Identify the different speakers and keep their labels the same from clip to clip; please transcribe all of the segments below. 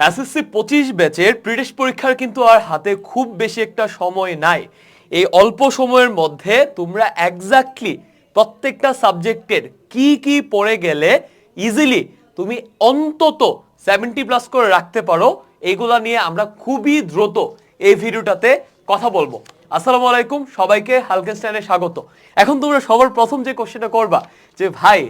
Speaker 1: SSC পঁচিশ ব্যাচের pretest পরীক্ষার কিন্তু আর হাতে খুব বেশি একটা সময় নাই। এই অল্প সময়ের মধ্যে তোমরা এক্স্যাক্টলি প্রত্যেকটা সাবজেক্টের কি কি পড়ে গেলে ইজিলি তুমি অন্তত সেভেন্টি প্লাস করে রাখতে পারো। এইগুলা নিয়ে আমরা খুবই দ্রুত এই ভিডিওটাতে কথা বলব। আসসালামু আলাইকুম, সবাইকে হালকেনস্টাইনে স্বাগত। এখন তোমরা সবার প্রথম যে কোশ্চেনটা করবা, যে ভাই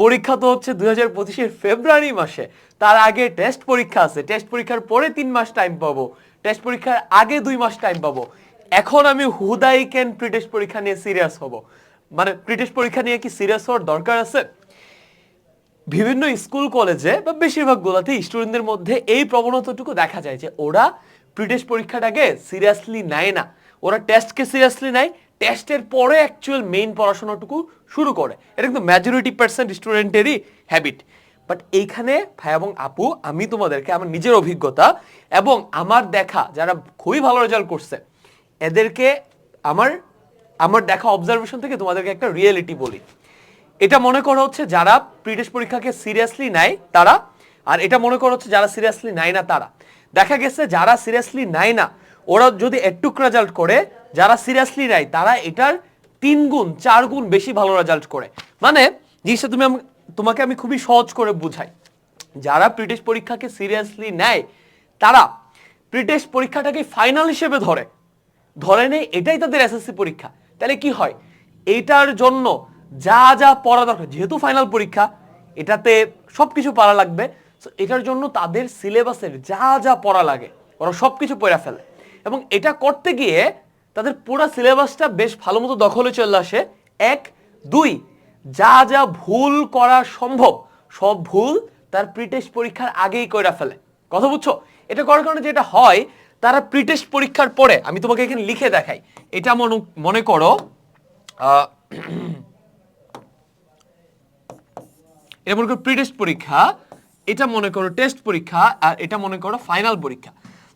Speaker 1: পরীক্ষা তো হচ্ছে দুই হাজার পঁচিশের ফেব্রুয়ারি মাসে। তার আগে টেস্ট পরীক্ষা আছে। টেস্ট পরীক্ষার পরে তিন মাস টাইম পাবো। টেস্ট পরীক্ষার আগে দুই মাস টাইম পাবো। এখন আমি হুদাই কেন প্রিটেস্ট পরীক্ষা নিয়ে সিরিয়াস হব? মানে প্রিটেস্ট পরীক্ষা নিয়ে কি সিরিয়াস হওয়ার দরকার আছে? বিভিন্ন স্কুল কলেজে বা বেশিরভাগ গোলাতে স্টুডেন্টদের মধ্যে এই প্রবণতাটুকু দেখা যায় যে ওরা প্রিটেস্ট পরীক্ষাটাকে সিরিয়াসলি নেয় না। ওরা টেস্টকে সিরিয়াসলি নেয় টেস্টের পরে অ্যাকচুয়াল মেইন পড়াশোনাটুকু শুরু করে। এটা কিন্তু মেজরিটি পার্সেন্ট স্টুডেন্টেরই হ্যাবিট বাট এইখানে ভাই এবং আপু, আমি তোমাদেরকে আমার নিজের অভিজ্ঞতা এবং আমার দেখা, যারা খুবই ভালো রেজাল্ট করছে, এদেরকে আমার আমার দেখা অবজারভেশন থেকে তোমাদেরকে একটা রিয়েলিটি বলি। এটা মনে করা হচ্ছে যারা প্রিটেস্ট পরীক্ষাকে সিরিয়াসলি নেয়, তারা, আর এটা মনে করা হচ্ছে যারা সিরিয়াসলি নেয় না, তারা। দেখা গেছে যারা সিরিয়াসলি নেয় না, ওরা যদি একটুক রেজাল্ট করে যারা সিরিয়াসলি নেয় তারা এটার তিন গুণ, চার গুণ বেশি ভালো রেজাল্ট করে। মানে জিনিসটা তুমি তোমাকে আমি খুবই সহজ করে বুঝাই। যারা প্রিটেস্ট পরীক্ষাকে সিরিয়াসলি নেয়, তারা প্রিটেস্ট পরীক্ষাটাকে ফাইনাল হিসেবে ধরে। ধরে নেই, এটাই তাদের এসএসসি পরীক্ষা। তাহলে কি হয়? এটার জন্য যা যা পড়া দরকার, যেহেতু ফাইনাল পরীক্ষা, এটাতে সবকিছু পড়া লাগবে। এটার জন্য তাদের সিলেবাসের যা যা পড়া লাগে, ওরা সবকিছু পড়া ফেলে। এবং এটা করতে গিয়ে তাদের পুরো সিলেবাসটা বেশ ভালো মতো দখলে চলে আসে। এক, দুই, যা যা ভুল করা সম্ভব, সব ভুল তার প্রিটেস্ট পরীক্ষার আগেই করে ফেলে। কথা বুঝছ? এটা করার কারণে যেটা হয়, তারা প্রিটেস্ট পরীক্ষার পরে, আমি তোমাকে এখানে লিখে দেখাই। এটা মনে করো এটা মনে করো প্রিটেস্ট পরীক্ষা, এটা মনে করো টেস্ট পরীক্ষা, আর এটা মনে করো ফাইনাল পরীক্ষা।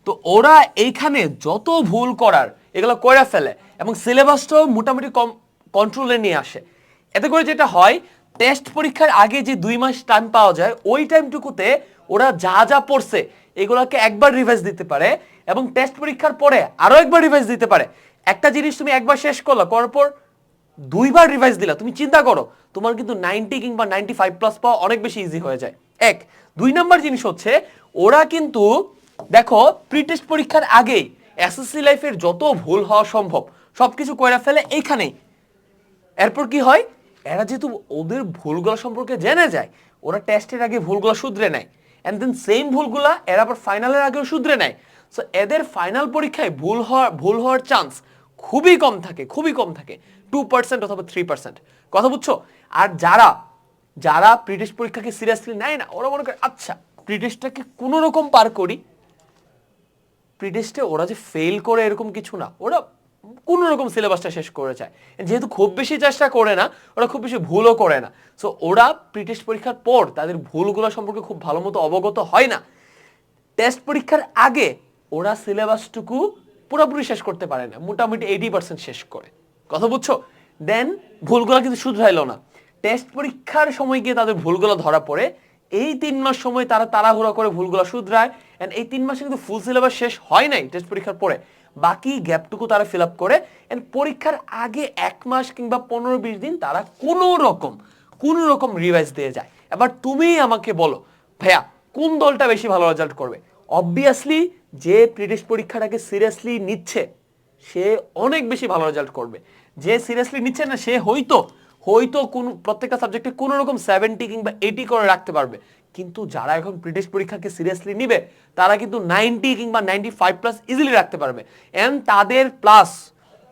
Speaker 1: তো ওরা এইখানে যত ভুল করার এগুলো করে ফেলে এবং সিলেবাসটাও মোটামুটি কম কন্ট্রোলে নিয়ে আসে। এতে করে যেটা হয় টেস্ট পরীক্ষার আগে যে দুই মাস টাইম পাওয়া যায়, ওই টাইমটুকুতে ওরা যা যা পড়ছে, এগুলোকে একবার রিভাইজ দিতে পারে এবং টেস্ট পরীক্ষার পরে আরও একবার রিভাইজ দিতে পারে। একটা জিনিস তুমি একবার শেষ করল, করার পর দুইবার রিভাইজ দিলা। তুমি চিন্তা করো, তোমার কিন্তু নাইনটি কিংবা নাইনটি ফাইভ প্লাস পাওয়া অনেক বেশি ইজি হয়ে যায়। এক, দুই নম্বর জিনিস হচ্ছে, ওরা কিন্তু, দেখো প্রি টেস্ট পরীক্ষার আগেই এসএসসি লাইফের যত ভুল হওয়া সম্ভব, সবকিছু কইরা ফেলে এইখানেই। এরপর কি হয়? এরা যেহেতু ওদের ভুলগুলো সম্পর্কে জেনে যায়, ওরা টেস্টের আগে ভুলগুলো শুধরে নেয়। অ্যান্ড দেন সেম ভুলগুলা এরা আবার ফাইনালের আগেও শুধরে নেয়। সো এদের ফাইনাল পরীক্ষায় ভুল হওয়ার ভুল হওয়ার চান্স খুবই কম থাকে, খুবই কম থাকে। টু পার্সেন্ট অথবা থ্রি পার্সেন্ট কথা বুঝছ? আর যারা যারা প্রিটেস্ট পরীক্ষাকে সিরিয়াসলি নেয় না, ওরা মনে করে আচ্ছা প্রিটেস্টটাকে কোনো রকম পার করি প্রিটেস্টে ওরা যে ফেল করে এরকম কিছু না, ওরা কোন রকম সিলেবাসটা শেষ করে যায়। যেহেতু খুব বেশি চেষ্টা করে না, ওরা খুব বেশি ভুলও করে না। সো ওরা প্রিটেস্ট পরীক্ষার পর তাদের ভুলগুলো সম্পর্কে খুব ভালো মতো অবগত হয় না। টেস্ট পরীক্ষার আগে ওরা সিলেবাসটুকু পুরোপুরি শেষ করতে পারে না, মোটামুটি এইটি পার্সেন্ট শেষ করে। কথা বুঝছ? দেন ভুলগুলো কিন্তু শুধরাইলো না। টেস্ট পরীক্ষার সময় গিয়ে তাদের ভুলগুলো ধরা পড়ে এই তিন মাস সময় তারা তাড়াহুড়া করে ভুলগুলো শুধরায় এন্ড এই তিন মাসে কিন্তু ফুল সিলেবাস শেষ হয় নাই টেস্ট পরীক্ষার পরে। বাকি গ্যাপটুকু তারা ফিল আপ করে এন্ড পরীক্ষার আগে এক মাস কিংবা পনেরো বিশ দিন তারা কোনো রকম কোনো রকম রিভাইজ দিয়ে যায়। এবার তুমি আমাকে বলো, ভাইয়া, কোন দলটা বেশি ভালো রেজাল্ট করবে? অবভিয়াসলি যে প্রিটেস্ট পরীক্ষাটাকে সিরিয়াসলি নিচ্ছে, সে অনেক বেশি ভালো রেজাল্ট করবে। যে সিরিয়াসলি নিচ্ছে না, সে হয়তো হয়তো কোন প্রত্যেকটা সাবজেক্টে কোনো রকম সেভেন্টি কিংবা এইটি করে রাখতে পারবে। কিন্তু যারা এখন প্রিটেস্ট পরীক্ষাকে সিরিয়াসলি নিবে, তারা কিন্তু নাইনটি কিংবা নাইনটি ফাইভ প্লাস ইজিলি রাখতে পারবে। অ্যান্ড তাদের প্লাস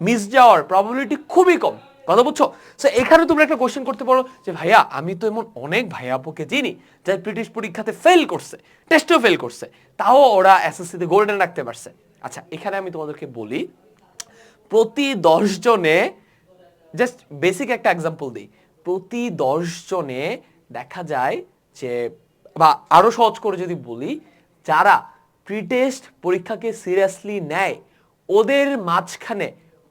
Speaker 1: মিস যাওয়ার প্রবাবিলিটি খুবই কম। কথা বুঝছ? সো এখানে তোমরা একটা কোশ্চেন করতে পারো যে, ভাইয়া, আমি তো এমন অনেক ভাইয়া আপুকে চিনি যারা ব্রিটিশ পরীক্ষাতে ফেল করছে টেস্টেও ফেল করছে। তাও ওরা এসএসসিতে গোল্ডেন রাখতে পারছে। আচ্ছা এখানে আমি তোমাদেরকে বলি, প্রতি দশ জনে জাস্ট বেসিক একটা এক্সাম্পল দিই। প্রতি জনে দেখা যায় যে, বা আরও সহজ করে যদি বলি, যারা প্রিটেস্ট পরীক্ষাকে সিরিয়াসলি নেয়, ওদের মাঝখানে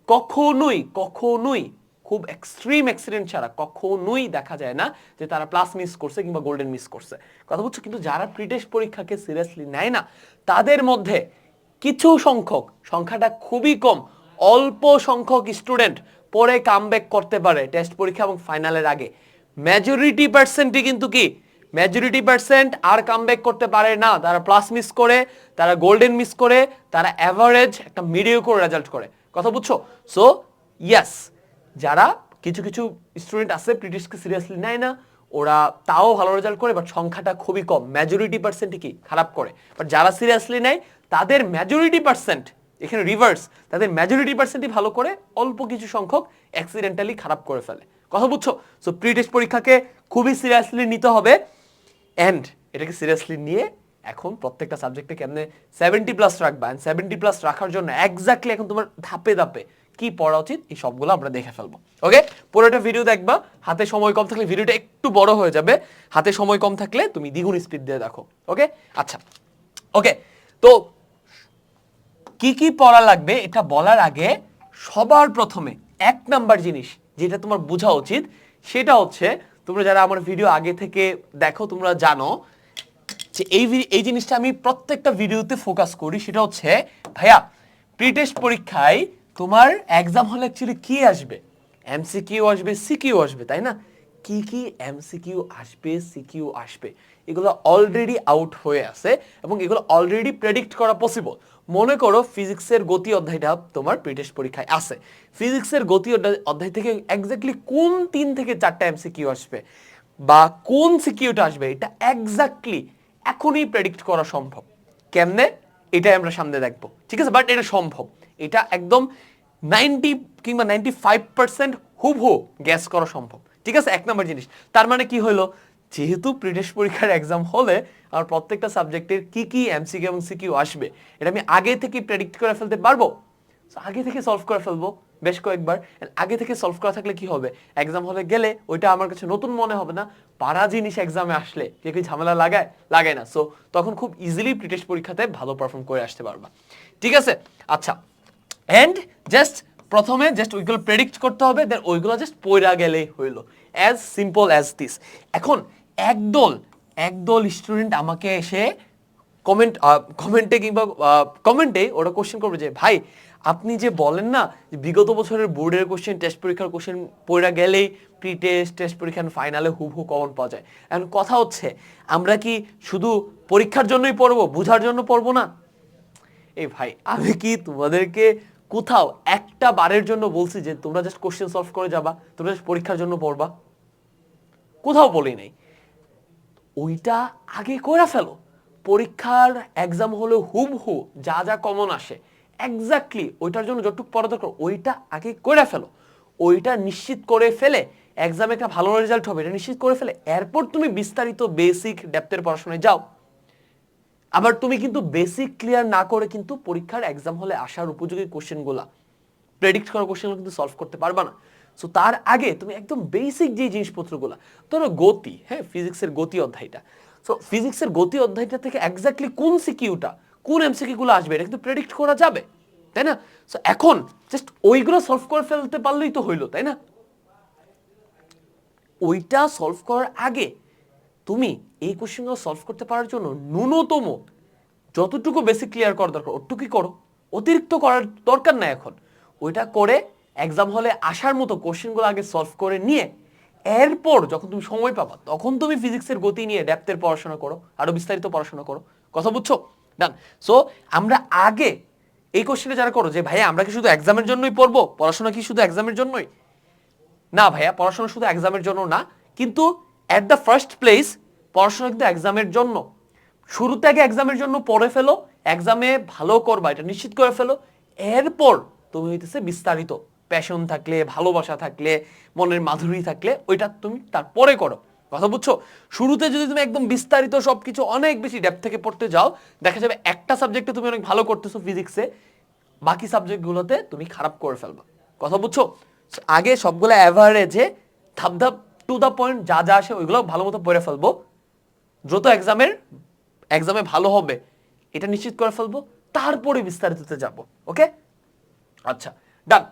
Speaker 1: কখনোই কখনোই খুব এক্সট্রিম অ্যাক্সিডেন্ট ছাড়া কখনোই দেখা যায় না যে তারা প্লাস মিস করছে কিংবা গোল্ডেন মিস করছে। কথা বলছো, কিন্তু যারা প্রিটেস্ট পরীক্ষাকে সিরিয়াসলি নেয় না, তাদের মধ্যে কিছু সংখ্যক, সংখ্যাটা খুবই কম, অল্প সংখ্যক স্টুডেন্ট পরে কামব্যাক করতে পারে টেস্ট পরীক্ষা এবং ফাইনালের আগে। মেজরিটি পার্সেন্টই কিন্তু কি? মেজরিটি পার্সেন্ট আর কামব্যাক করতে পারে না। তারা প্লাস মিস করে, তারা গোল্ডেন মিস করে, তারা অ্যাভারেজ একটা মিডিওকোর রেজাল্ট করে। কথা বুঝছ? সো ইয়াস যারা কিছু কিছু স্টুডেন্ট আছে প্রিটিশকে সিরিয়াসলি নেয় না, ওরা তাও ভালো রেজাল্ট করে বাট সংখ্যাটা খুবই কম। মেজরিটি পার্সেন্ট কি? খারাপ করে। বাট যারা সিরিয়াসলি নেয়, তাদের মেজরিটি পার্সেন্ট এখানে রিভার্স তাদের মেজরিটি পার্সেন্টই ভালো করে অল্প কিছু সংখ্যক অ্যাক্সিডেন্টালি খারাপ করে ফেলে। কথা বুঝছ? সো প্রি টেস্ট পরীক্ষাকে খুবই সিরিয়াসলি নিতে হবে। অ্যান্ড এটাকে সিরিয়াসলি নিয়ে এখন প্রত্যেকটা সাবজেক্টে কেমনে সেভেন্টি প্লাস রাখবা অ্যান্ড সেভেন্টি প্লাস রাখার জন্য এক্স্যাক্টলি এখন তোমার ধাপে ধাপে কি পড়া উচিত, এই সবগুলো আমরা দেখে ফেলব। ওকে পুরোটা ভিডিও দেখবা। হাতে সময় কম থাকলে ভিডিওটা একটু বড় হয়ে যাবে। হাতে সময় কম থাকলে তুমি দ্বিগুণ স্পিড দিয়ে দেখো। ওকে আচ্ছা। ওকে তো কি কি পড়া লাগবে এটা বলার আগে সবার প্রথমে এক নাম্বার জিনিস যেটা তোমার বোঝা উচিত, সেটা হচ্ছে তোমরা যারা আমার ভিডিও আগে থেকে দেখো, তোমরা জানো যে এই এই জিনিসটা আমি প্রত্যেকটা ভিডিওতে ফোকাস করি, সেটা হচ্ছে, ভাইয়া প্রিটেস্ট পরীক্ষায় তোমার এক্সাম হলে অ্যাকচুয়ালি কি আসবে? এমসিকিউ আসবে সিকিউ আসবে, তাই না? কি কি এমসিকিউ আসবে সিকিউ আসবে, এগুলো অলরেডি আউট হয়ে আছে এবং এগুলো অলরেডি প্রেডিক্ট করা পসিবল মনে করো ফিজিক্সের গতি অধ্যায়টা তোমার প্রিটেস্ট পরীক্ষায় আছে। ফিজিক্সের গতি অধ্যায়- থেকে এক্স্যাক্টলি কোন তিন থেকে চারটা এমসিকিউ আসবে বা কোন সিকিউটা আসবে, এটা এক্স্যাক্টলি এখনই প্রেডিক্ট করা সম্ভব। কেমনে? এটাই আমরা সামনে দেখব। ঠিক আছে? বাট এটা সম্ভব। এটা একদম নাইনটি কিংবা নাইনটি ফাইভ পার্সেন্ট হুবহু গ্যাস করা সম্ভব। ঠিক আছে? এক নম্বর জিনিস। তার মানে কি হলো? যেহেতু প্রিটেশ পরীক্ষার এক্সাম হলে আমার প্রত্যেকটা সাবজেক্টের কি কি এমসিকিউ এবং সিকিউ আসবে, এটা আমি আগে থেকে প্রেডিক্ট করে ফেলতে পারব? আগে থেকে সলভ করে ফেলব বেশ কয়েকবার। আগে থেকে সলভ করা থাকলে কি হবে? এক্সাম হলে গেলে ওইটা আমার কাছে নতুন মনে হবে না। পারা জিনিস এক্সামে আসলে যে কি ঝামেলা লাগায় লাগায় না। সো তখন খুব ইজিলি প্রিটেস্ট পরীক্ষাতে ভালো পারফর্ম করে আসতে পারবা। ঠিক আছে? আচ্ছা। এন্ড জাস্ট প্রথমে জাস্ট ওইগুলো প্রেডিক্ট করতে হবে দেন ওইগুলো জাস্ট পয়রা গেলেই হইল। অ্যাজ সিম্পল অ্যাজ দিস এখন একদল একদল স্টুডেন্ট আমাকে এসে কমেন্ট কমেন্টে কিংবা কমেন্টে ওরা কোশ্চেন করবে যে, ভাই, আপনি যে বলেন না বিগত বছরের বোর্ডের কোশ্চেন টেস্ট পরীক্ষার কোশ্চেন পড়া গেলেই প্রি টেস্ট টেস্ট পরীক্ষার ফাইনালে হুবহু কমন পাওয়া যায়। এখন কথা হচ্ছে, আমরা কি শুধু পরীক্ষার জন্যই পড়ব, বোঝার জন্য পড়ব না? এই ভাই, আমি কি তোমাদেরকে কোথাও একটা বারের জন্য বলছি যে, তোমরা জাস্ট কোশ্চেন সলভ করে যাবা, তোমরা জাস্ট পরীক্ষার জন্য পড়বা? কোথাও বলি নাই। ওইটা আগে করে ফেলো। পরীক্ষার এক্সাম হলে হুবহু যা যা কমন আসে এক্স্যাক্টলি ওইটার জন্য যতটুকু পড়া দরকার, ওইটা আগে করে ফেলো। ওইটা নিশ্চিত করে ফেলে এক্সামে একটা ভালো রেজাল্ট হবে, এটা নিশ্চিত করে ফেলে। এরপর তুমি বিস্তারিত বেসিক ডেপথের পড়াশোনায় যাও। আবার তুমি কিন্তু বেসিক ক্লিয়ার না করে কিন্তু পরীক্ষার এক্সাম হলে আসার উপযোগী কোশ্চেনগুলা প্রেডিক্ট করা কোশ্চেনগুলো কিন্তু সলভ করতে পারবা না। সো তার আগে তুমি একদম বেসিক যে জিনিসপত্রগুলো, ধরো গতি হ্যাঁ ফিজিক্সের গতি অধ্যায়টা। সো ফিজিক্সের গতি অধ্যায়টা থেকে এক্স্যাক্টলি কোন সিকিউটা কোন এমসিকিউগুলো আসবে, এটা কিন্তু প্রেডিক্ট করা যাবে, তাই না? সো এখন জাস্ট ওইগুলো সলভ করে ফেলতে পারলেই তো হইল, তাই না? ওইটা সলভ করার আগে তুমি এই কোশ্চেনগুলো সলভ করতে পারার জন্য ন্যূনতম যতটুকু বেসিক ক্লিয়ার করা দরকার, ওটুকুই করো। অতিরিক্ত করার দরকার নাই এখন। ওইটা করে এক্সাম হলে আসার মতো কোশ্চেনগুলো আগে সলভ করে নিয়ে, এরপর যখন তুমি সময় পাবা, তখন তুমি ফিজিক্সের গতি নিয়ে ডেপথের পড়াশোনা করো, আরও বিস্তারিত পড়াশোনা করো। কথা বুঝছ? ডান সো আমরা আগে এই কোশ্চেনে যারা করো যে, ভাইয়া, আমরা কি শুধু এক্সামের জন্যই পড়ব? পড়াশোনা কি শুধু এক্সামের জন্যই? না, ভাইয়া, পড়াশোনা শুধু এক্সামের জন্য না, কিন্তু অ্যাট দ্য ফার্স্ট প্লেস পড়াশোনা কিন্তু এক্সামের জন্য। শুরুতে আগে এক্সামের জন্য পড়ে ফেলো এক্সামে ভালো করবা, এটা নিশ্চিত করে ফেলো, এরপর তুমি হইতেছে বিস্তারিত। প্যাশন থাকলে, ভালোবাসা থাকলে, মনের মাধুরী থাকলে, ওইটা তুমি তারপরে করো। কথা বুঝছ? শুরুতে যদি তুমি একদম বিস্তারিত সবকিছু অনেক বেশি ডেপ থেকে পড়তে যাও, দেখা যাবে একটা সাবজেক্টে তুমি অনেক ভালো করতেছো ফিজিক্সে বাকি সাবজেক্টগুলোতে তুমি খারাপ করে ফেলবা। কথা বুঝছ? আগে সবগুলো অ্যাভারেজে ধাপ ধাপ টু দ্য পয়েন্ট যা যা আসে ওইগুলো ভালো মতো পড়ে ফেলব। দ্রুত এক্সামের এক্সামে ভালো হবে, এটা নিশ্চিত করে ফেলব, তারপরে বিস্তারিততে যাব ওকে আচ্ছা ডান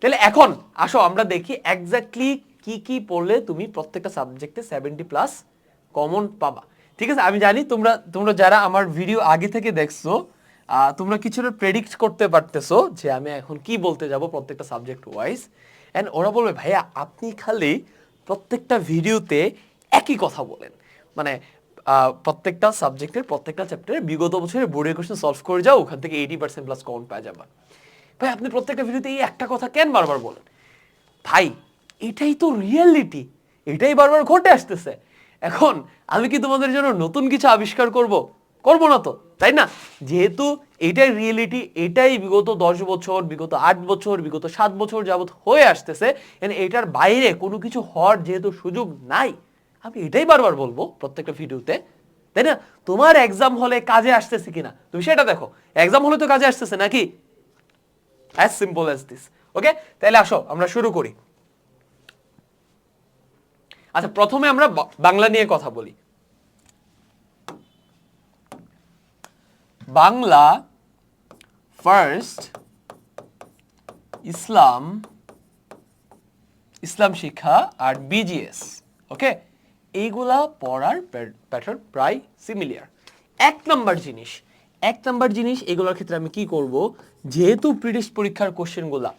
Speaker 1: তাহলে এখন আসো, আমরা দেখি এক্স্যাক্টলি কি কি পড়লে তুমি প্রত্যেকটা সাবজেক্টে সেভেন্টি প্লাস কমন পাবা। ঠিক আছে? আমি জানি তোমরা তোমরা যারা আমার ভিডিও আগে থেকে দেখছ তোমরা কিছুটা প্রেডিক্ট করতে পারতেছো যে আমি এখন কি বলতে যাব প্রত্যেকটা সাবজেক্ট ওয়াইজ অ্যান্ড ওরা বলবে, ভাইয়া, আপনি খালি প্রত্যেকটা ভিডিওতে একই কথা বলেন। মানে প্রত্যেকটা সাবজেক্টের প্রত্যেকটা চ্যাপ্টারে বিগত বছরের বোর্ডের কোশ্চেন সলভ করে যাও, ওখান থেকে এইটি পার্সেন্ট প্লাস কমন পাওয়া যাবে। ভাই, আপনি প্রত্যেকটা ভিডিওতে এই একটা কথা কেন বারবার বলেন? ভাই, এটাই তো রিয়েলিটি এটাই বারবার ঘটে আসতেছে। এখন আমি কি তোমাদের জন্য নতুন কিছু আবিষ্কার করব? করব না তো, তাই না? যেহেতু এটাই রিয়েলিটি এটাই বিগত দশ বছর, বিগত আট বছর, বিগত সাত বছর যাবত হয়ে আসতেছে এটার বাইরে কোনো কিছু হওয়ার যেহেতু সুযোগ নাই, আমি এটাই বারবার বলব প্রত্যেকটা ভিডিওতে, তাই না? তোমার এক্সাম হলে কাজে আসতেছে কিনা? তুমি সেটা দেখো। এক্সাম হলে তো কাজে আসতেছে নাকি? As simple as this okay তাহলে আসো, আমরা শুরু করি। আচ্ছা প্রথমে আমরা বাংলা নিয়ে কথা বলি। বাংলা ফার্স্ট ইসলাম ইসলাম শিক্ষা আর বিজিএস ওকে এইগুলা পড়ার প্যাটার্ন প্রায় সিমিলিয়ার এক নম্বর জিনিস এক নাম্বার জিনিস এগুলোর ক্ষেত্রে আমি কি করব? যেহেতু ব্রিটিশ পরীক্ষার কোশ্চেনগুলা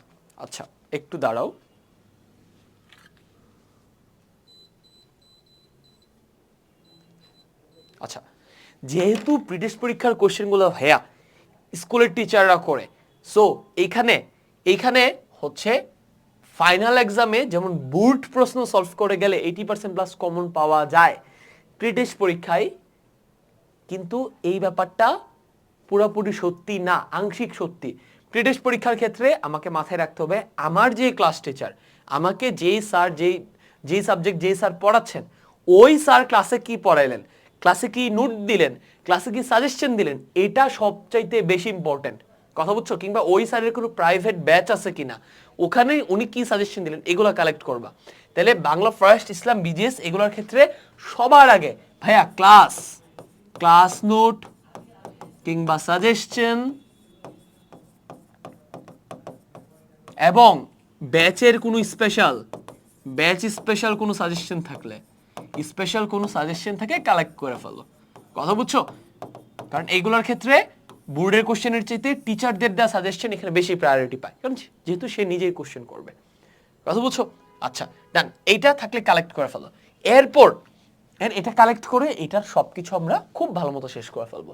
Speaker 1: আচ্ছা একটু দাঁড়াও। আচ্ছা যেহেতু ব্রিটিশ পরীক্ষার কোশ্চেনগুলো ভাইয়া স্কুলের টিচাররা করে সো এইখানে এইখানে হচ্ছে ফাইনাল এক্সামে যেমন বুট প্রশ্ন সলভ করে গেলে এইটি পার্সেন্ট প্লাস কমন পাওয়া যায়। ব্রিটিশ পরীক্ষায়, কিন্তু এই ব্যাপারটা পুরোপুরি সত্যি না, আংশিক সত্যি। ব্রিটিশ পরীক্ষার ক্ষেত্রে আমাকে মাথায় রাখতে হবে, আমার যে ক্লাস টিচার আমাকে যেই স্যার যেই যেই সাবজেক্ট যেই স্যার পড়াচ্ছেন, ওই স্যার ক্লাসে কি পড়াইলেন? ক্লাসে কি নোট দিলেন? ক্লাসে কি সাজেশন দিলেন? এটা সবচাইতে বেশি ইম্পর্টেন্ট কথা বুঝছ? কিংবা ওই স্যারের কোনো প্রাইভেট ব্যাচ আছে কিনা? ওখানে উনি কি সাজেশন দিলেন? এগুলো কালেক্ট করবা। তাহলে বাংলা ফার্স্ট ইসলাম বিজিএস এগুলোর ক্ষেত্রে সবার আগে, ভাইয়া ক্লাস ক্লাস নোট কিংবা সাজেশন এবং ব্যাচের কোনো স্পেশাল ব্যাচ স্পেশাল কোনো সাজেশন থাকলে স্পেশাল কোনো সাজেশন থাকে কালেক্ট করে ফেলো। কথা বুঝছ? কারণ এইগুলোর ক্ষেত্রে বোর্ডের কোশ্চেনের চাইতে টিচারদের দেওয়া সাজেশন এখানে বেশি প্রায়োরিটি পায়। কারণ যেহেতু সে নিজেই কোশ্চেন করবে। কথা বুঝছ? আচ্ছা ডান এইটা থাকলে কালেক্ট করে ফেলো। এরপর এটা কালেক্ট করে এটার সব কিছু আমরা খুব ভালো মতো শেষ করে ফেলব।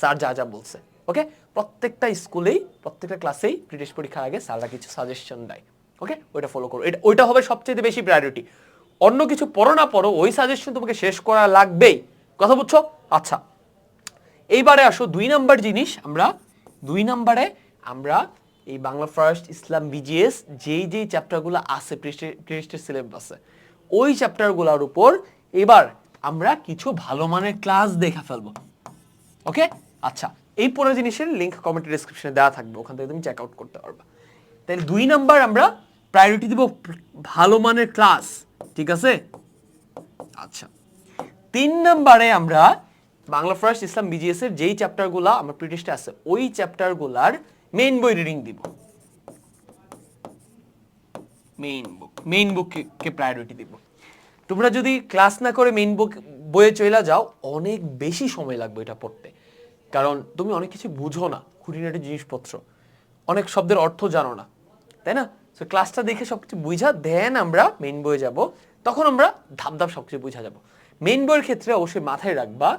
Speaker 1: স্যার যা যা বলছে ওকে প্রত্যেকটা স্কুলেই, প্রত্যেকটা ক্লাসেই ব্রিটিশ পরীক্ষার আগে স্যাররা কিছু সাজেশন দেয় ওকে ওইটা ফলো করো। এটা, ওইটা হবে সবচেয়ে বেশি প্রায়োরিটি অন্য কিছু পড়ো না পড়ো, ওই সাজেশন তোমাকে শেষ করা লাগবেই। কথা বুঝছ? আচ্ছা। এইবারে আসো দুই নাম্বার জিনিস, আমরা দুই নাম্বারে আমরা এই বাংলা ফার্স্ট ইসলাম বিজিএস যেই যেই চ্যাপ্টারগুলো আছে প্রিস্টের সিলেবাসে ওই চ্যাপ্টারগুলোর উপর এবার আমরা কিছু ভালো মানের ক্লাস দেখা ফেলব ওকে আচ্ছা এই পুরো জিনিসের লিঙ্ক কমেন্ট ডিসক্রিপশনে দেওয়া থাকবে, ওখান থেকে তুমি চেক আউট করতে পারবা। তাহলে দুই নাম্বার আমরা প্রায়োরিটি দিব ভালো মানের ক্লাস ঠিক আছে? আচ্ছা তিন নাম্বারে আমরা বাংলা ফার্স্ট ইসলাম বিজিএস এর যেই চ্যাপ্টারগুলো আমার প্রিটিশটা আছে, ওই চ্যাপ্টারগুলার মেইন বই রিডিং দিব। মেইন বুক মেইন বুককে প্রায়োরিটি দিব। তোমরা যদি ক্লাস না করে মেইন বুক বইয়ে চলে যাও, অনেক বেশি সময় লাগবে এটা পড়তে। কারণ তুমি অনেক কিছু বুঝো না, খুঁটিনাটি জিনিসপত্র। অনেক শব্দের অর্থ জানো না, তাই না? তো ক্লাসটা দেখে সব কিছু বুঝা দেন আমরা মেন বইয়ে যাব। তখন আমরা ধাপ ধাপ সব কিছু বুঝা যাব। মেন বইয়ের ক্ষেত্রে অবশ্যই মাথায় রাখবা,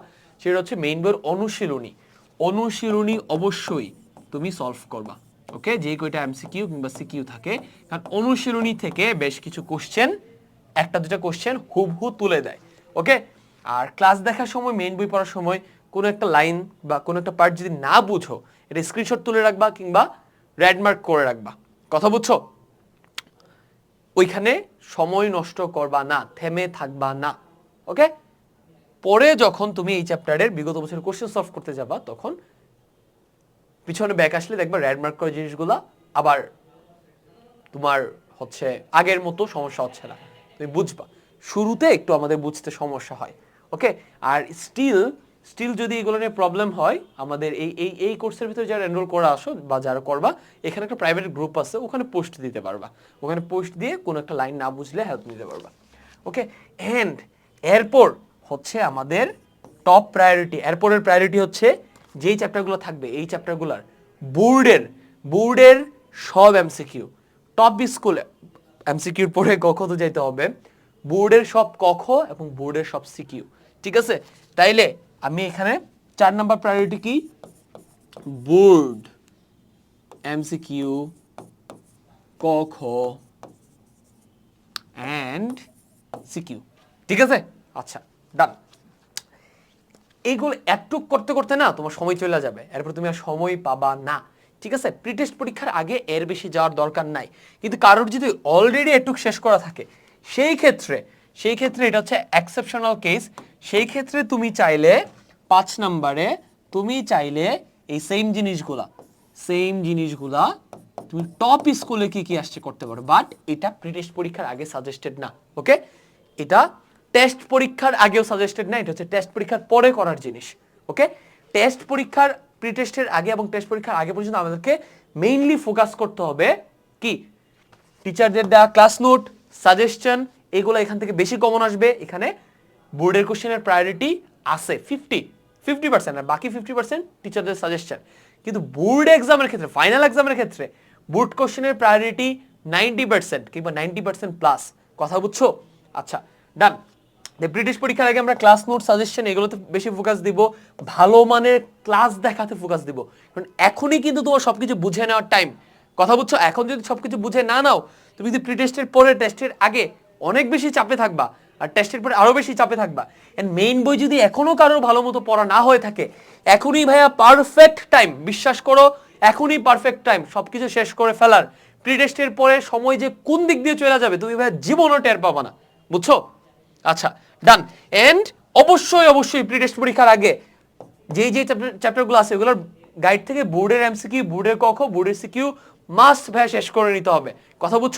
Speaker 1: সেটা হচ্ছে মেন বইয়ের অনুশীলনী। অনুশীলনী অবশ্যই তুমি সলভ করবা ওকে যে কয়টা এমসিকিউ কিংবা সিকিউ থাকে, কারণ অনুশীলনী থেকে বেশ কিছু কোশ্চেন একটা দুটা কোশ্চেন হুবহু তুলে দেয় ওকে আর ক্লাস দেখার সময় মেন বই পড়ার সময় কোনো একটা লাইন বা কোনো একটা পার্ট যদি না বুঝো, এটা স্ক্রিনশট তুলে রাখবা কিংবা রেড মার্ক করে রাখবা। কথা বুঝছ? ওইখানে সময় নষ্ট করবা না, থেমে থাকবা না ওকে পরে যখন তুমি এই চ্যাপ্টারের বিগত বছরের কোশ্চেন সলভ করতে যাবা, তখন পিছনে ব্যাক আসলে দেখবা রেড মার্ক করা জিনিসগুলা আবার তোমার হচ্ছে আগের মতো সমস্যা হচ্ছে না। তুমি বুঝবা। শুরুতে একটু আমাদের বুঝতে সমস্যা হয় ওকে আর স্টিল স্টিল যদি এগুলো নিয়ে প্রবলেম হয়, আমাদের এই এই এই কোর্সের ভিতরে যারা এনরোল করা আসো বা যারা করবা, এখানে একটা প্রাইভেট গ্রুপ আছে, ওখানে পোস্ট দিতে পারবা। ওখানে পোস্ট দিয়ে কোনো একটা লাইন না বুঝলে হেল্প নিতে পারবা। ওকে অ্যান্ড এরপর হচ্ছে আমাদের টপ প্রায়োরিটি এরপরের প্রায়োরিটি হচ্ছে যেই চ্যাপ্টারগুলো থাকবে, এই চ্যাপ্টারগুলোর বোর্ডের বোর্ডের সব এমসিকিউ টপ স্কুলে এমসিকিউর পরে কখ তো যাইতে হবে। বোর্ডের সব কখ এবং বোর্ডের সব সিকিউ ঠিক আছে? তাইলে আমি এখানে চার নাম্বার প্রায়োরিটি কি? বোর্ড এমসিকিউ ক, খ অ্যান্ড সিকিউ ঠিক আছে? আচ্ছা ডান এইগুলো একটুক করতে করতে না তোমার সময় চলে যাবে। এরপর তুমি আর সময় পাবা না। ঠিক আছে? প্রিটেস্ট পরীক্ষার আগে এর বেশি যাওয়ার দরকার নাই। কিন্তু কারোর যদি অলরেডি এটুক শেষ করা থাকে, সেই ক্ষেত্রে সেই ক্ষেত্রে এটা হচ্ছে এক্সেপশনাল কেস সেই ক্ষেত্রে তুমি চাইলে পাঁচ নাম্বারে তুমি চাইলে এই সেম জিনিসগুলা সেম জিনিসগুলা তুমি টপ স্কুলে কি কি আসছে করতে পারো। বাট এটা প্রিটেস্ট পরীক্ষার আগে সাজেস্টেড না ওকে এটা টেস্ট পরীক্ষার আগেও সাজেস্টেড না, এটা হচ্ছে টেস্ট পরীক্ষার পরে করার জিনিস ওকে টেস্ট পরীক্ষার প্রি টেস্টের আগে এবং টেস্ট পরীক্ষার আগে পর্যন্ত আমাদেরকে মেইনলি ফোকাস করতে হবে কি? টিচারদের দেওয়া ক্লাস নোট সাজেশন এগুলো এখান থেকে বেশি কমন আসবে। এখানে বোর্ডের কোশ্চেনের প্রায়োরিটি আছে ফিফটি ফিফটি পার্সেন্ট আর বাকি ফিফটি পার্সেন্ট টিচারদের সাজেশন কিন্তু বোর্ড এক্সামের ক্ষেত্রে ফাইনাল এক্সামের ক্ষেত্রে বোর্ড কোশ্চেনের প্রায়োরিটি নাইনটি পার্সেন্ট কিংবা নাইনটি পার্সেন্ট প্লাস কথা বুঝছ? আচ্ছা ডান ব্রিটিশ পরীক্ষার আগে আমরা ক্লাস নোট সাজেশন এগুলোতে বেশি ফোকাস দিব, ভালো মানের ক্লাস দেখাতে ফোকাস দিব। কারণ এখনই কিন্তু তোমার সবকিছু বুঝে নেওয়ার টাইম কথা বুঝছ? এখন যদি সবকিছু বুঝে না নাও, তুমি যদি প্রি টেস্টের পরে টেস্টের আগে অনেক বেশি চাপে থাকবা আর টেস্টের পরে আরও বেশি চাপে থাকবা। এন্ড মেইন বই যদি এখনও কারোর ভালো মতো পড়া না হয়ে থাকে, এখনই ভাইয়া পারফেক্ট টাইম বিশ্বাস করো, এখনই পারফেক্ট টাইম সবকিছু শেষ করে ফেলার। প্রি টেস্টের পরে সময় যে কোন দিক দিয়ে চলে যাবে, তুমি ভাইয়া জীবনও টের পাবা না। বুঝছ? আচ্ছা ডান এন্ড অবশ্যই অবশ্যই প্রি টেস্ট পরীক্ষার আগে যেই যে চ্যাপ্টারগুলো আছে ওগুলোর গাইড থেকে বোর্ডের এমসিকিউ বোর্ডের কখ বোর্ডের সিকিউ মাস্ট ভাইয়া শেষ করে নিতে হবে। কথা বুঝছ?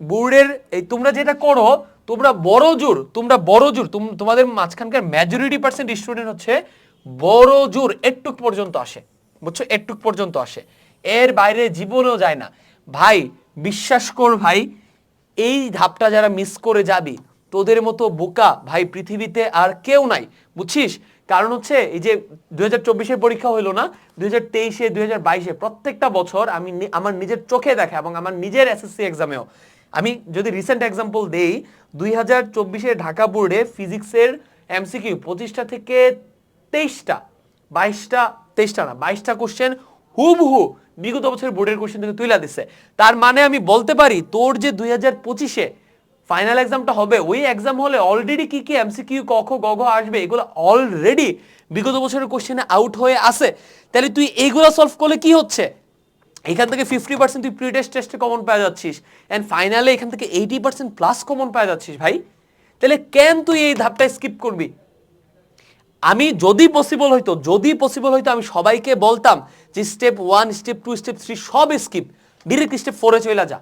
Speaker 1: বোর্ডের এই তোমরা যেটা করো, তোমরা বড় জোর, তোমরা বড় জোর তোমাদের মাঝখানকার মেজরিটি পার্সেন্ট স্টুডেন্ট হচ্ছে বড় জোর একটুক পর্যন্ত আসে। বুঝছ? একটুক পর্যন্ত আসে। এর বাইরে জীবনেও যায় না। ভাই, বিশ্বাস কর ভাই, এই ধাপটা যারা মিস করে যাবি, তোদের মতো বোকা ভাই পৃথিবীতে আর কেউ নাই। বুঝছিস? কারণ হচ্ছে, এই যে দুই হাজার পরীক্ষা হইল না দু হাজার তেইশে বাইশে, প্রত্যেকটা বছর আমি আমার নিজের চোখে দেখা এবং আমার নিজের এসএসসি এক্সামেও আমি যদি রিসেন্ট এক্সাম্পল দেই, দুই হাজার চব্বিশে ঢাকা বোর্ডে ফিজিক্সের এমসিকিউ পঁচিশটা থেকে তেইশটা, বাইশটা, তেইশটা না, বাইশটা কোশ্চেন হুবহু বিগত বছরের বোর্ডের কোশ্চেন থেকে তুইলা দিছে। তার মানে আমি বলতে পারি, তোর যে দুই হাজার পঁচিশে ফাইনাল এক্সামটা হবে, ওই এক্সাম হলে অলরেডি কি কি এমসিকিউ কখ গঘ আসবে, এগুলো অলরেডি বিগত বছরের কোশ্চেনে আউট হয়ে আছে। তাহলে তুই এইগুলো সলভ করলে কি হচ্ছে? এখান থেকে ফিফটি পার্সেন্ট তুই প্রি টেস্ট কমন পাওয়া যাচ্ছিস। অ্যান্ড ফাইনালে এখান থেকে এইটি পার্সেন্ট প্লাস কমন পাওয়া যাচ্ছিস ভাই। তাহলে কেন তুই এই ধাপটা স্কিপ করবি? আমি যদি পসিবল হইতো, যদি পসিবল হইতো আমি সবাইকে বলতাম যে step one step two step three সব স্কিপ ডিরেক্ট স্টেপ ফোরে চলে যা।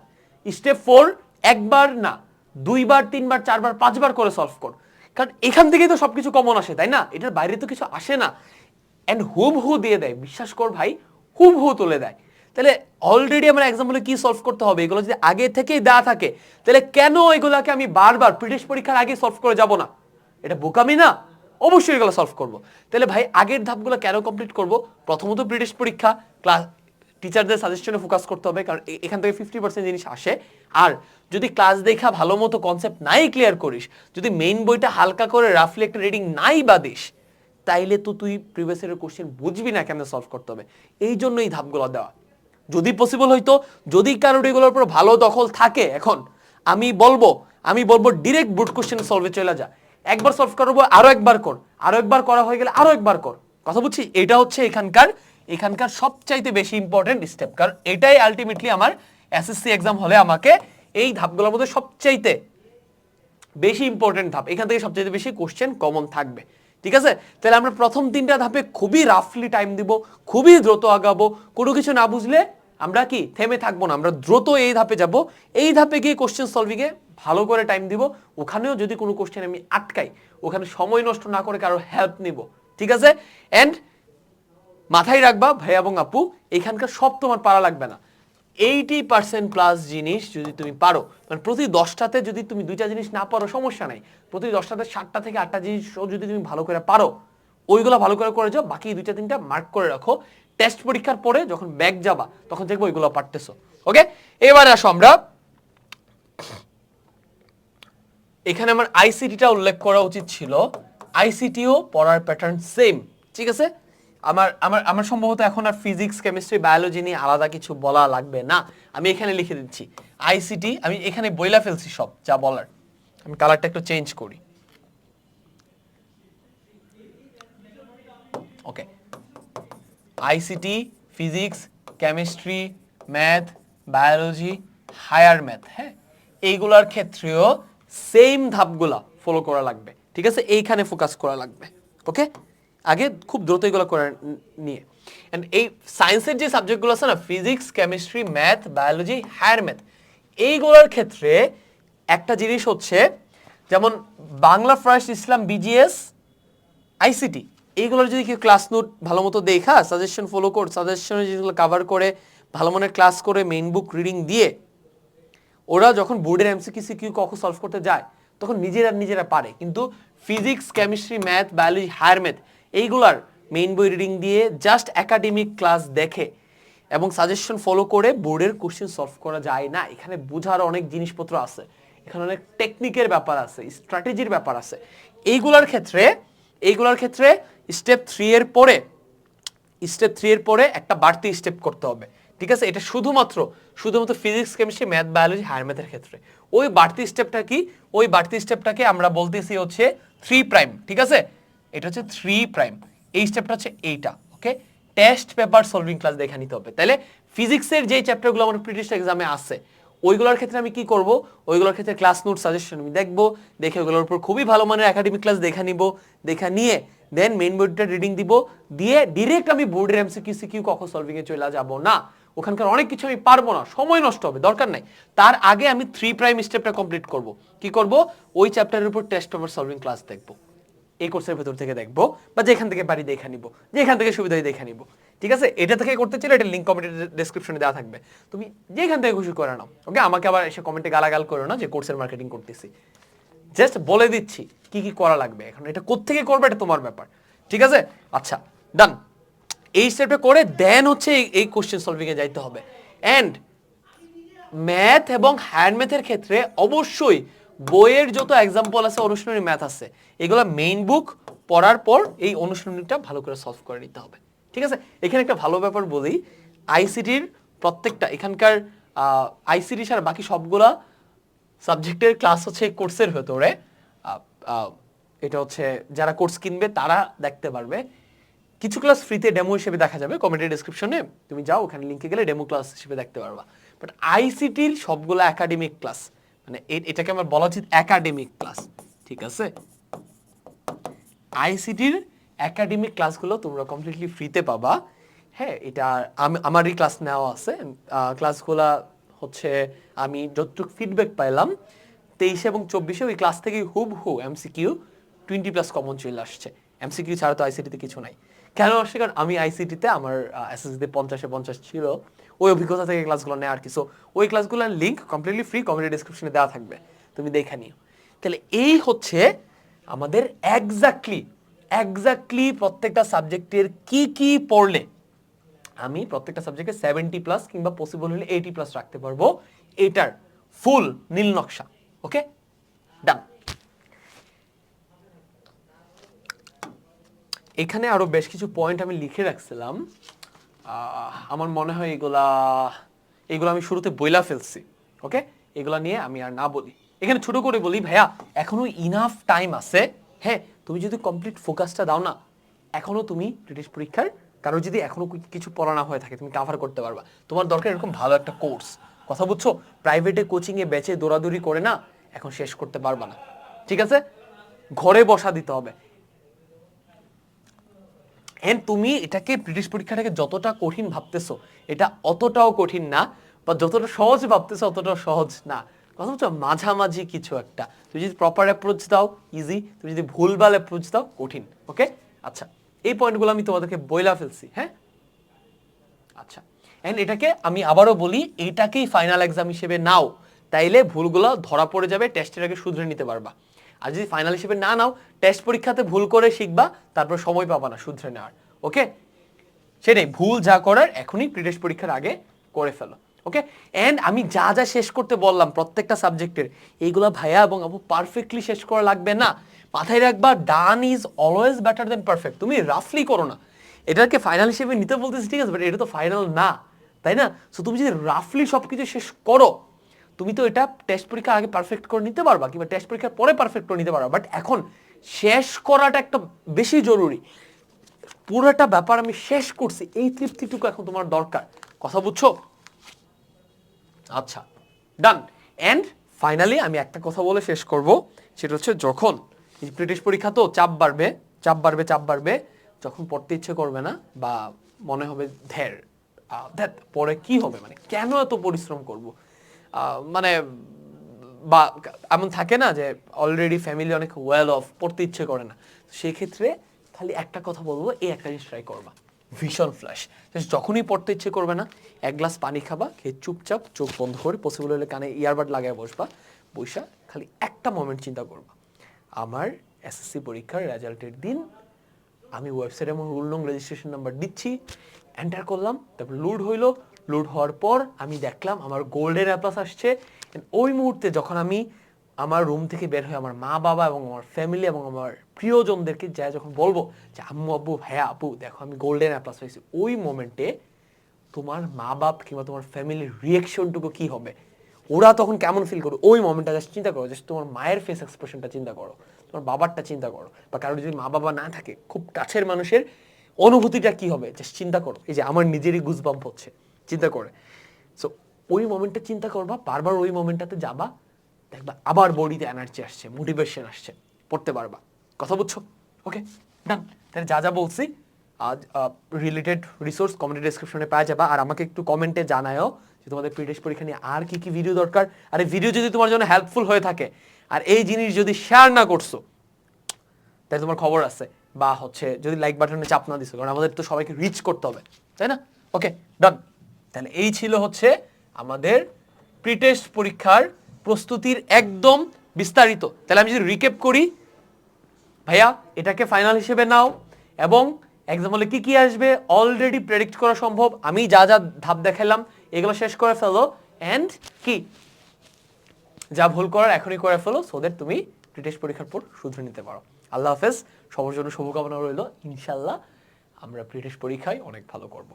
Speaker 1: স্টেপ ফোর একবার না, দুইবার, তিনবার, চারবার, পাঁচবার করে সলভ কর। কারণ এখান থেকেই তো সবকিছু কমন আসে, তাই না? এটার বাইরে তো কিছু আসে না। অ্যান্ড হুব হু দিয়ে দেয়, বিশ্বাস কর ভাই হুব হু তুলে দেয়। তাহলে অলরেডি আমার এক্সাম্পলে কি সলভ করতে হবে? এগুলো যদি আগে থেকেই দেওয়া থাকে, তাহলে কেন এগুলাকে আমি বারবার প্রিটেশ পরীক্ষার আগে সলভ করে যাব না? এটা বোকামি না? অবশ্যই এগুলো সলভ করব। তাহলে ভাই, আগের ধাপগুলো কেন কমপ্লিট করব? প্রথমত ব্রিটিশ পরীক্ষা ক্লাস টিচারদের সাজেশনে ফোকাস করতে হবে, কারণ এখান থেকে ফিফটি পার্সেন্ট জিনিস আসে। আর যদি ক্লাস দেখা ভালো মতো কনসেপ্ট নাই ক্লিয়ার করিস, যদি মেইন বইটা হালকা করে রাফলি একটা রিডিং নাই বা দিস তাইলে তো তুই প্রিভিয়াস ইয়ারের কোশ্চেন বুঝবি না কেন সলভ করতে হবে। এই জন্য এই ধাপগুলো দেওয়া। যদি পসিবল হইতো যদি কারোর উপর ভালো দখল থাকে এখন, আমি বলব আমি বলব ডিরেক্ট বুট কোশ্চেন সলভে চলে যা। একবার সলভ করব, আরও একবার কর। আরও একবার করা হয়ে গেলে আরও একবার কর। কথা বুঝছি? এটা হচ্ছে এখানকার এখানকার সবচাইতে বেশি ইম্পর্টেন্ট স্টেপ কারণ এটাই আলটিমেটলি আমার এসএসসি এক্সাম হলে আমাকে এই ধাপগুলোর মধ্যে সবচাইতে বেশি ইম্পর্টেন্ট ধাপ। এখান থেকে সবচেয়ে বেশি কোশ্চেন কমন থাকবে। ঠিক আছে? তাহলে আমরা প্রথম তিনটা ধাপে খুবই রাফলি টাইম দিব, খুবই দ্রুত আগাবো। কোনো কিছু না বুঝলে আমরা কি? থেমে থাকব না। আমরা দ্রুত এই ধাপে যাব। এই ধাপে গিয়ে কোশ্চেন সলভিংয়ে ভালো করে টাইম দিব। ওখানেও যদি কোনো কোশ্চেন আমি আটকাই, ওখানে সময় নষ্ট না করে কারও হেল্প নিব। ঠিক আছে? এন্ড মাথায় রাখবা, ভাই এবং আপু, এখানকার সব তোমার পারা লাগবে না। এইটি পার্সেন্ট প্লাস জিনিস যদি তুমি পারো মানে প্রতি দশটাতে যদি তুমি দুইটা জিনিস না পারো, সমস্যা নাই। প্রতি দশটাতে সাতটা থেকে আটটা জিনিস যদি তুমি ভালো করে পারো, ওইগুলো ভালো করে করে যাও, বাকি দুইটা তিনটা মার্ক করে রাখো। টেস্ট পরীক্ষার পরে যখন ব্যাগ যাবা, তখন দেখব ওইগুলো পারতেছো। ওকে এবারে আসো আমরা। এখানে আমার আইসিটিটা উল্লেখ করা উচিত ছিল। আইসিটিও পড়ার প্যাটার্ন সেম ঠিক আছে? আমার আমার আমার সম্ভবত এখন আর ফিজিক্স কেমিস্ট্রি বায়োলজি নিয়ে আলাদা কিছু বলা লাগবে না। আমি এখানে লিখে দিচ্ছি আইসিটি আমি এখানে বইলা ফেলছি সব, যা বলার। আমি কালারটা একটু চেঞ্জ করি। Okay ICT physics chemistry math biology higher math হ্যাঁ? এইগুলার ক্ষেত্রেও সেম ধাপগুলা ফলো করা লাগবে। ঠিক আছে? এইখানে ফোকাস করা লাগবে। ওকে আগে খুব দ্রুত এগুলো করে নিয়ে। অ্যান্ড এই সায়েন্সের যে সাবজেক্টগুলো আছে না physics chemistry math biology higher math এইগুলোর ক্ষেত্রে একটা জিনিস হচ্ছে, যেমন বাংলা ফার্স্ট ইসলাম বিজিএস আইসিটি এইগুলোর যদি কেউ ক্লাস নোট ভালো মতো দেখা সাজেশন ফলো কর সাজেশনের যেগুলো কাভার করে, ভালো মনে ক্লাস করে মেইন বুক রিডিং দিয়ে, ওরা যখন বোর্ডের এমসিকিউ সিকিউ কখন সলভ করতে যায়, তখন নিজেরা নিজেরা পারে। কিন্তু physics chemistry math biology higher math এইগুলার মেইন বই রিডিং দিয়ে জাস্ট একাডেমিক ক্লাস দেখে এবং সাজেশন ফলো করে বোর্ডের কোশ্চেন সলভ করা যায় না। এখানে বোঝার অনেক জিনিসপত্র আছে। এখানে অনেক টেকনিকের ব্যাপার আছে স্ট্র্যাটেজির ব্যাপার আছে। এইগুলার ক্ষেত্রে এইগুলার ক্ষেত্রে স্টেপ থ্রি এর পরে স্টেপ থ্রি এর পরে একটা বাড়তি স্টেপ করতে হবে। ঠিক আছে? এটা শুধুমাত্র শুধুমাত্র physics chemistry math biology higher ম্যাথের ক্ষেত্রে। ওই বাড়তি স্টেপটা কি? ওই বাড়তি স্টেপটাকে আমরা বলতেছি হচ্ছে থ্রি প্রাইম ঠিক আছে? এটা হচ্ছে থ্রি প্রাইম এই স্টেপটা হচ্ছে এইটা okay test paper solving class দেখে নিতে হবে। তাহলে ফিজিক্সের যেই চ্যাপ্টারগুলো আমার প্রিটিশ এক্সামে আছে, ওইগুলোর ক্ষেত্রে আমি কি করব? ওইগুলোর ক্ষেত্রে ক্লাস নোট সাজেশন আমি দেখব, দেখে ওগুলোর উপর খুবই ভালো মানের একাডেমিক ক্লাস দেখা নিব, দেখা নিয়ে দেন মেইন বোর্ডটা রিডিং দিব, দিয়ে ডিরেক্ট আমি বোর্ডের এমসিকিউ সিকিউ কখন সলভিং এ চলে যাব? না, ওখানকার অনেক কিছু আমি পারব না, সময় নষ্ট হবে, দরকার নাই। তার আগে আমি থ্রি প্রাইম স্টেপটা কমপ্লিট করব। কি করব? ওই চ্যাপ্টারের উপর টেস্ট পেপার সলভিং ক্লাস দেখব। এই কোর্সের ভেতর থেকে দেখব বা যেখান থেকে বাড়ি দেখে নিব, যেখান থেকে সুবিধা দেখে নিব। ঠিক আছে? এটা থেকে করতে চাইলে এটা লিঙ্ক কমেন্টের ডেসক্রিপশনে দেওয়া থাকবে। তুমি যেখান থেকে খুশি করে নাও ওকে আমাকে আবার এসে কমেন্টে গালাগাল করো না যে কোর্সের মার্কেটিং করতেছি। জাস্ট বলে দিচ্ছি, কি কি করা লাগবে এখন? এটা কোত্থেকে করবে? এটা তোমার ব্যাপার। ঠিক আছে? আচ্ছা ডান এই স্টেপটা করে দেন হচ্ছে এই- কোশ্চেন সলভিং এ যাইতে হবে। এন্ড ম্যাথ এবং হ্যান্ড ম্যাথের ক্ষেত্রে অবশ্যই বইয়ের যত এক্সাম্পল আছে, অনুশীলনী ম্যাথ আছে, এগুলো মেইন বুক পড়ার পর এই অনুশীলনীটা ভালো করে সলভ করে নিতে হবে। ঠিক আছে? এখানে একটা ভালো ব্যাপার বলি আইসিটির প্রত্যেকটা, এখানকার আইসিটি ছাড়া বাকি সবগুলা সাবজেক্টের ক্লাস হচ্ছে কোর্সের ভেতরে। এটা হচ্ছে যারা কোর্স কিনবে তারা দেখতে পারবে। কিছু ক্লাস ফ্রিতে ডেমো হিসেবে দেখা যাবে কমেন্টের ডিসক্রিপশনে তুমি যাও, ওখানে লিঙ্কে গেলে ডেমো ক্লাস হিসেবে দেখতে পারবা। বাট আইসিটির সবগুলো একাডেমিক ক্লাস মানে এটাকে আমার বলা উচিত একাডেমিক ক্লাস ঠিক আছে? আইসিটির একাডেমিক ক্লাসগুলো তোমরা কমপ্লিটলি ফ্রিতে পাবা। হ্যাঁ এটা আমি, আমারই ক্লাস নেওয়া আছে। ক্লাসগুলা হচ্ছে আমি যতটুকু ফিডব্যাক পাইলাম, তেইশে এবং চব্বিশে ওই ক্লাস থেকে হুব হু এমসিকিউ টোয়েন্টি প্লাস কমন চলে আসছে। এমসিকিউ ছাড়া তো আইসিটিতে কিছু নাই। কেন আসছে কারণ আমি আইসিটিতে আমার এসএসসিতে পঞ্চাশে পঞ্চাশ ছিল। ওই অভিজ্ঞতা থেকে ক্লাসগুলো নেয় আর কি? সো ওই ক্লাসগুলোর লিঙ্ক কমপ্লিটলি ফ্রি কমেন্ট ডিসক্রিপশনে দেওয়া থাকবে। তুমি দেখে নিও। তাহলে এই হচ্ছে আমাদের এক্স্যাক্টলি এক্স্যাক্টলি প্রত্যেকটা সাবজেক্টের কি কি পড়লে আমি প্রত্যেকটা সাবজেক্টে সেভেন্টি প্লাস কিংবা পসিবল হলে এইটি প্লাস রাখতে পারব। এটার ফুল নীল নকশা। ওকে ডান এখানে আরও বেশ কিছু পয়েন্ট আমি লিখে রাখছিলাম। আমার মনে হয় এগুলা, এগুলো আমি শুরুতে বইলা ফেলছি ওকে এগুলা নিয়ে আমি আর না বলি। এখানে ছোট করে বলি, ভাইয়া, এখনও ইনাফ টাইম আছে। হ্যাঁ তুমি যদি কমপ্লিট ফোকাসটা দাও না, এখনও তুমি ব্রিটিশ পরীক্ষার কারও যদি এখনও কিছু পড়া না হয়ে থাকে, তুমি কাভার করতে পারবা। তোমার দরকার এরকম ভালো একটা কোর্স কথা বুঝছ? প্রাইভেটে কোচিংয়ে বেচে দৌড়াদৌড়ি করে না, এখন শেষ করতে পারবা না। ঠিক আছে? ঘরে বসা দিতে হবে। এন্ড তুমি এটাকে ব্রিটিশ পরীক্ষাটাকে যতটা কঠিন ভাবতেছো, এটা অতটাও কঠিন না, বা যতটা সহজ ভাবতেছো, অতটাও সহজ না। কথা বলছো? মাঝামাঝি কিছু একটা। তুমি যদি প্রপার অ্যাপ্রোচ দাও ইজি তুমি যদি ভুলভাল অ্যাপ্রোচ দাও, কঠিন ওকে আচ্ছা এই পয়েন্টগুলো আমি তোমাদেরকে বইলা ফেলছি হ্যাঁ? আচ্ছা এন্ড এটাকে আমি আবারও বলি, এটাকেই ফাইনাল এক্সাম হিসেবে নাও। তাইলে ভুলগুলো ধরা পড়ে যাবে টেস্টের আগে শুধরে নিতে পারবা। আর যদি ফাইনাল হিসেবে না নাও টেস্ট পরীক্ষাতে ভুল করে শিখবা, তারপর সময় পাবা না শুধরে নেওয়ার ওকে সেটাই, ভুল যা করার এখনই প্রিটেস্ট পরীক্ষার আগে করে ফেলো ওকে অ্যান্ড আমি যা যা শেষ করতে বললাম প্রত্যেকটা সাবজেক্টের এইগুলো ভাইয়া এবং আপু পারফেক্টলি শেষ করা লাগবে না। মাথায় রাখবা done is always better than perfect তুমি রাফলি করো না। এটাকে ফাইনাল হিসেবে নিতে বলতেছি, ঠিক আছে? বাট এটা তো ফাইনাল না, তাই না? সো তুমি যদি রাফলি সব কিছু শেষ করো তুমি তো এটা টেস্ট পরীক্ষা আগে পারফেক্ট করে নিতে পারবা কিংবা টেস্ট পরীক্ষার পরে পারফেক্ট করে নিতে পারবা বাট এখন শেষ করাটা একটা বেশি জরুরি। পুরোটা ব্যাপার আমি শেষ করছি এই তৃপ্তিটুকু এখন তোমার দরকার। কথা বুঝছ? আচ্ছা ডান এন্ড ফাইনালি আমি একটা কথা বলে শেষ করব সেটা হচ্ছে যখন ব্রিটিশ পরীক্ষা তো চাপ বাড়বে চাপ বাড়বে চাপ বাড়বে যখন পড়তে ইচ্ছে করবে না বা মনে হবে আহ, ধ্যাৎ, পরে কি হবে? মানে কেন এত পরিশ্রম করব? মানে বা এমন থাকে না যে অলরেডি ফ্যামিলি অনেক ওয়েল অফ পড়তে ইচ্ছে করে না। সেক্ষেত্রে খালি একটা কথা বলব, এই একটা জিনিস ট্রাই করবা। ভীষণ ফ্ল্যাশ যখনই পড়তে ইচ্ছে করবে না, এক গ্লাস পানি খাবা, খেয়ে চুপচাপ চোখ বন্ধ করে পসিবল হলে কানে ইয়ারবাড লাগায় বসবা বৈশা খালি একটা মোমেন্ট চিন্তা করবা। আমার এসএসসি পরীক্ষার রেজাল্টের দিন, আমি ওয়েবসাইটে আমার রুল নং রেজিস্ট্রেশন নাম্বার দিচ্ছি এন্টার করলাম, তারপর লোড হইল লোড হওয়ার পর আমি দেখলাম আমার গোল্ডের অ্যাপ্লাস আসছে ওই মুহূর্তে যখন আমি আমার রুম থেকে বের হয়ে আমার মা, বাবা এবং আমার ফ্যামিলি এবং আমার প্রিয়জনদেরকে যা যখন বলব যে, আম্মু, আব্বু, ভাইয়া, আপু, দেখো আমি গোল্ডেন অ্যাপ্লাস হয়েছি। ওই মোমেন্টে তোমার মা, বাপ কিংবা তোমার ফ্যামিলির রিয়েকশনটুকু কি হবে? ওরা তখন কেমন ফিল করবে? ওই মোমেন্টটা জাস্ট চিন্তা করো জাস্ট তোমার মায়ের ফেস এক্সপ্রেশনটা চিন্তা করো, তোমার বাবারটা চিন্তা করো। বা কারোর যদি মা, বাবা না থাকে, খুব কাছের মানুষের অনুভূতিটা কি হবে? জাস্ট চিন্তা করো। এই যে আমার নিজেরই গুজবাম্প হচ্ছে। চিন্তা করে। সো ওই মোমেন্টটা চিন্তা করবা বারবার ওই মোমেন্টটাতে যাবা দেখবা আবার বডিতে এনার্জি আসছে মোটিভেশন আসছে, পড়তে পারবা কথা বুঝছ? ওকে ডান তাহলে যা যা বলছি, আজ রিলেটেড রিসোর্স কমেন্ট ডেসক্রিপশনে পাওয়া যাবে। আর আমাকে একটু কমেন্টে জানায়ও যে তোমাদের প্রিটেস্ট পরীক্ষা নিয়ে আর কি কি ভিডিও দরকার। আর এই ভিডিও যদি তোমার জন্য হেল্পফুল হয়ে থাকে, আর এই জিনিস যদি শেয়ার না করছ তাই তোমার খবর আছে। বা হচ্ছে যদি লাইক বাটনে চাপ না দিছো, কারণ আমাদের তো সবাইকে রিচ করতে হবে, তাই না? ওকে ডান তাহলে এই ছিল হচ্ছে আমাদের প্রিটেস্ট পরীক্ষার প্রস্তুতির একদম বিস্তারিত। তাহলে আমি যদি রিকেপ করি, ভাইয়া, এটাকে ফাইনাল হিসেবে নাও এবং এক্সাম হলে কি কি আসবে অলরেডি প্রেডিক্ট করা সম্ভব। আমি যা যা ধাপ দেখালাম, এগুলো শেষ করে ফেলো অ্যান্ড কি? যা ভুল করার এখনই করে ফেলো সো দ্যাট তুমি ব্রিটিশ পরীক্ষার পর শুধরে নিতে পারো। আল্লাহ হাফেজ, সবার জন্য শুভকামনা রইল। ইনশাল্লাহ আমরা ব্রিটিশ পরীক্ষায় অনেক ভালো করব।